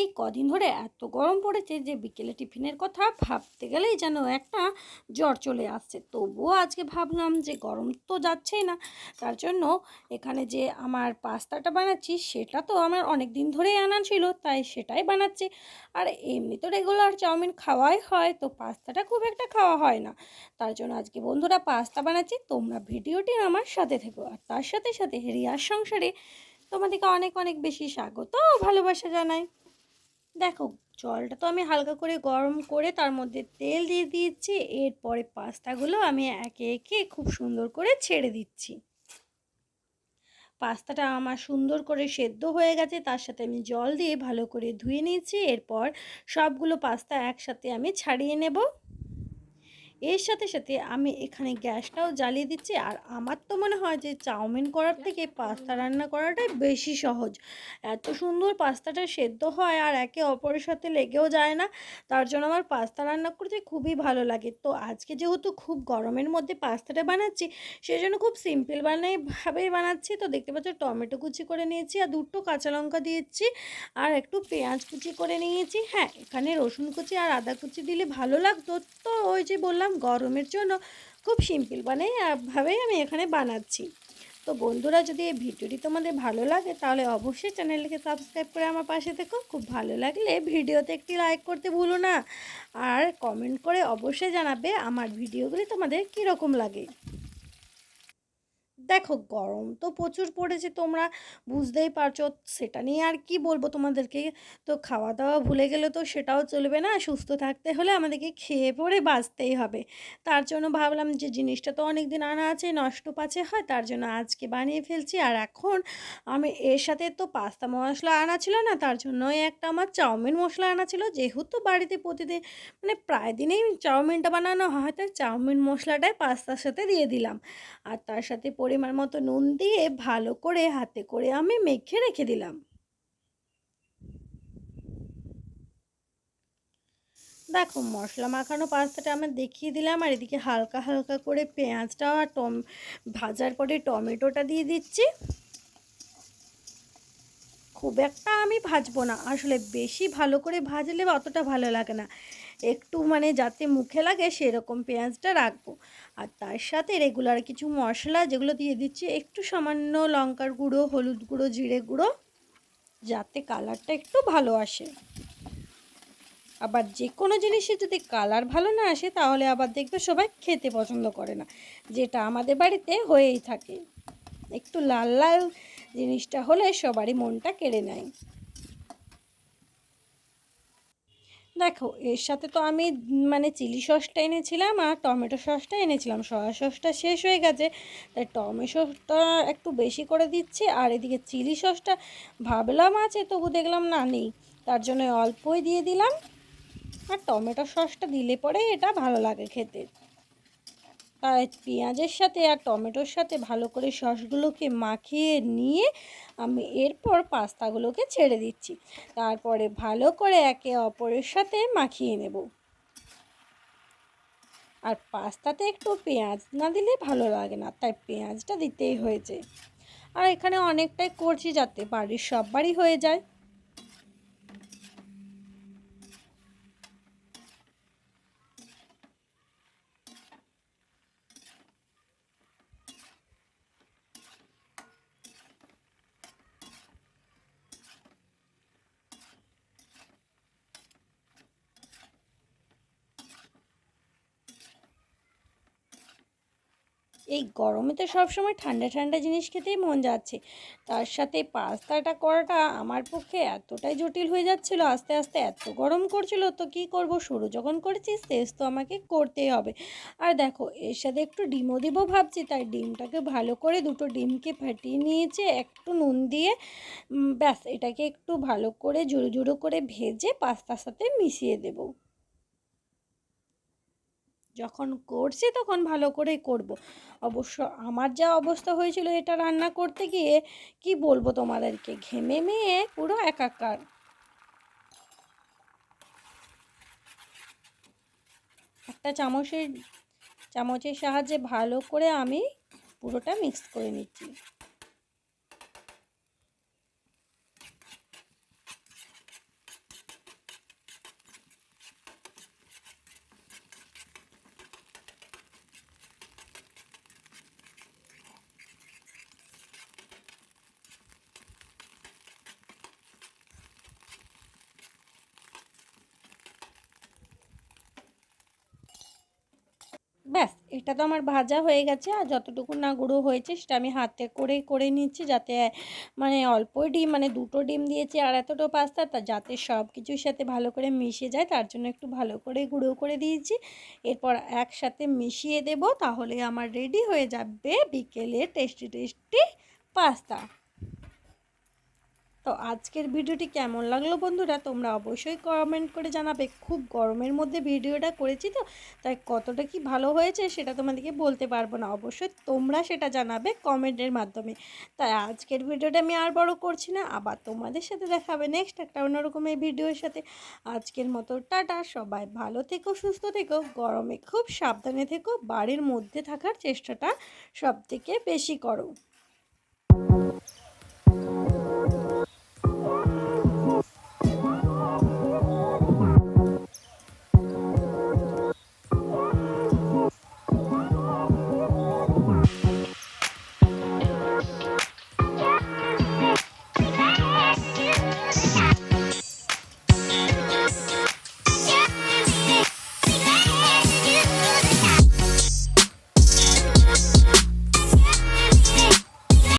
এই কদিন ধরে এত গরম পড়েছে যে বিকেলে টিফিনের কথা ভাবতে গেলেই যেন একটা জ্বর চলে আসছে। তবুও আজকে ভাবলাম যে গরম তো যাচ্ছেই না, তার জন্য এখানে যে আমার পাস্তাটা বানাচ্ছি সেটা তো আমার অনেক দিন ধরেই আনা ছিল, তাই সেটাই বানাচ্ছি। আর এমনি তো রেগুলার চাউমিন খাওয়াই হয়, তো পাস্তাটা খুব একটা খাওয়া হয় না। তার জন্য আজকে বন্ধুরা পাস্তা বানাচ্ছি, তোমরা ভিডিওটি আমার সাথে থেকো। আর তার সাথে সাথে রিয়ার সংসারে তোমাদেরকে অনেক অনেক বেশি স্বাগত ভালোবাসা জানাই। দেখো, জলটা তো আমি হালকা করে গরম করে তার মধ্যে তেল দিয়ে দিয়েছি, এরপরে পাস্তাগুলো আমি একে একে খুব সুন্দর করে ছেড়ে দিচ্ছি। পাস্তাটা আমার সুন্দর করে সেদ্ধ হয়ে গেছে, তার সাথে আমি জল দিয়ে ভালো করে ধুয়ে নিয়েছি, এরপর সবগুলো পাস্তা একসাথে আমি ছাড়িয়ে নেব। এর সাথে সাথে আমি এখানে গ্যাসটাও জ্বালিয়ে দিচ্ছি। আর আমার তো মনে হয় যে চাউমিন করার থেকে পাস্তা রান্না করাটাই বেশি সহজ। এত সুন্দর পাস্তাটা সেদ্ধ হয় আর একে অপরের সাথে লেগেও যায় না। তার জন্য আমার পাস্তা রান্না করতে খুবই ভালো লাগে। তো আজকে যেহেতু খুব গরমের মধ্যে পাস্তাটা বানাচ্ছি সেই জন্য খুব সিম্পল বানাই ভাবেই বানাচ্ছি। তো দেখতে পাচ্ছ টমেটো কুচি করে নিয়েছি আর দুটো কাঁচা লঙ্কা দিয়েছি আর একটু পেঁয়াজ কুচি করে নিয়েছি। হ্যাঁ এখানে রসুন কুচি আর আদা কুচি দিলে ভালো লাগতো। তো ওই যে বললাম গরমের জন্য খুব সিম্পল মানে ভাবেই আমি এখানে বানাচ্ছি। তো বন্ধুরা, যদি এই ভিডিওটি তোমাদের ভালো লাগে, তাহলে অবশ্যই চ্যানেলটিকে সাবস্ক্রাইব করে আমার পাশে থেকো। খুব ভালো লাগলে ভিডিওতে একটি লাইক করতে ভুলো না। আর কমেন্ট করে অবশ্যই জানাবে আমার ভিডিওগুলি তোমাদের কীরকম লাগে। দেখো গরম তো প্রচুর পড়েছে, তোমরা বুঝতেই পারছ, সেটা নিয়ে আর কি বলব তোমাদেরকে? তো খাওয়া দাওয়া ভুলে গেলে তো সেটাও চলবে না, সুস্থ থাকতে হলে আমাদেরকে খেয়ে পরে বাঁচতেই হবে। তার জন্য ভাবলাম যে জিনিসটা তো অনেক দিন আনা আছে, নষ্ট পাচে হয়, তার জন্য আজকে বানিয়ে ফেলছি। আর এখন আমি এর সাথে তো পাস্তা মশলা আনা ছিল না, তার জন্যই একটা আমার চাউমিন মশলা আনা ছিল। যেহেতু বাড়িতে প্রতিদিন মানে প্রায় দিনেই চাউমিনটা বানানো হয়, তাই চাউমিন মশলাটাই পাস্তার সাথে দিয়ে দিলাম। আর তার সাথে পরিমাণ মতো নুন দিয়ে ভালো করে হাতে করে আমি মেখে রেখে দিলাম। দেখো, মশলা মাখানো পাস্তাটা আমি দেখিয়ে দিলাম আর এদিকে হালকা হালকা করে পেঁয়াজটা আর টম, ভাজার পরে টমেটোটা দিয়ে দিচ্ছি। খুব একটা আমি ভাজবো না, আসলে বেশি ভালো করে ভাজলে অতটা ভালো লাগে না। একটু মানে যাতে মুখে লাগে সেরকম পেঁয়াজটা রাখব। আর তার সাথে রেগুলার কিছু মশলা যেগুলো দিয়ে দিচ্ছি, একটু সামান্য লঙ্কার গুঁড়ো, হলুদ গুঁড়ো, জিরে গুঁড়ো, যাতে কালারটা একটু ভালো আসে। আবার যে কোনো জিনিসে যদি কালার ভালো না আসে, তাহলে আবার দেখবে সবাই খেতে পছন্দ করে না। যেটা আমাদের বাড়িতে হয়েই থাকে। একটু লাল লাল জিনিসটা হলে সবারই মনটা কেড়ে নেয়। দেখো, এর সাথে তো আমি মানে চিলি সসটা এনেছিলাম আর টমেটো সসটা এনেছিলাম। সয়া সসটা শেষ হয়ে গেছে। তাই টমেটো সসটা একটু বেশি করে দিচ্ছি আর এদিকে চিলি সসটা ভাবলাম আছে, তবু দেখলাম না, নেই। তার জন্য অল্পই দিয়ে দিলাম। আর টমেটো সসটা দিলে পরে এটা ভালো লাগে খেতে। পেঁয়াজের সাথে আর টমেটোর সাথে ভালো করে সসগুলোকে মাখিয়ে নিয়ে আমি এরপর পাস্তাগুলোকে ছেড়ে দিচ্ছি। তারপরে ভালো করে একে অপরের সাথে মাখিয়ে নেব। আর পাস্তাতে একটু পেঁয়াজ না দিলে ভালো লাগে না, তাই পেঁয়াজটা দিতেই হয়েছে। আর এখানে অনেকটাই করছি যাতে বাড়ির সব বাড়ি হয়ে যায়। এই গরমে তো সবসময় ঠান্ডা ঠান্ডা জিনিস খেতেই মন যাচ্ছে। তার সাথে পাস্তাটা করাটা আমার পক্ষে এতটাই জটিল হয়ে যাচ্ছিল, আস্তে আস্তে এত গরম করছিল তো কি করব? শুরু যখন করেছি শেষ তো আমাকে করতেই হবে। আর দেখো, এর সাথে একটু ডিমও দিব ভাবছি, তাই ডিমটাকে ভালো করে দুটো ডিমকে ফাটিয়ে নিয়েছে, একটু নুন দিয়ে ব্যাস, এটাকে একটু ভালো করে জুড়ো জুড়ো করে ভেজে পাস্তার সাথে মিশিয়ে দেবো। যখন করছি তখন ভালো করেই করব। অবশ্য আমার যা অবস্থা হয়েছিল এটা রান্না করতে গিয়ে কি বলব তোমাদেরকে, ঘেমে মেয়ে পুরো একাকার একটা চামচের চামচের সাহায্যে ভালো করে আমি পুরোটা মিক্স করে নিচ্ছি এটা তো আমার ভাজা হয়ে গেছে আর যতটুকু না গুঁড়ো হয়েছে সেটা আমি হাতে করে করে নিচ্ছি যাতে মানে অল্প ডিম মানে দুটো ডিম দিয়েছি আর এতটা পাস্তা, তা যাতে সব কিছুর সাথে ভালো করে মিশে যায়, তার জন্য একটু ভালো করে গুঁড়ো করে দিয়েছি। এরপর একসাথে মিশিয়ে দেব, তাহলে আমার রেডি হয়ে যাবে বিকেলে টেস্টি টেস্টি পাস্তা। তো আজকের ভিডিওটি কেমন লাগল বন্ধুরা? তোমরা অবশ্যই কমেন্ট করে জানাবে। খুব গরমের মধ্যে ভিডিওটা করেছি তো, তাই কতটা কি ভালো হয়েছে সেটা তোমাদেরকে বলতে পারব না। অবশ্যই তোমরা সেটা জানাবে কমেন্টের মাধ্যমে। তাই আজকের ভিডিওটা আমি আর বড় করছি না, আবার তোমাদের সাথে দেখাবে নেক্সট একটা অন্যরকমের ভিডিওর সাথে। আজকের মতো টাটা, সবাই ভালো থেকো, সুস্থ থেকো, গরমে খুব সাবধানে থেকো, বাড়ির মধ্যে থাকার চেষ্টাটা সব থেকে বেশি করো।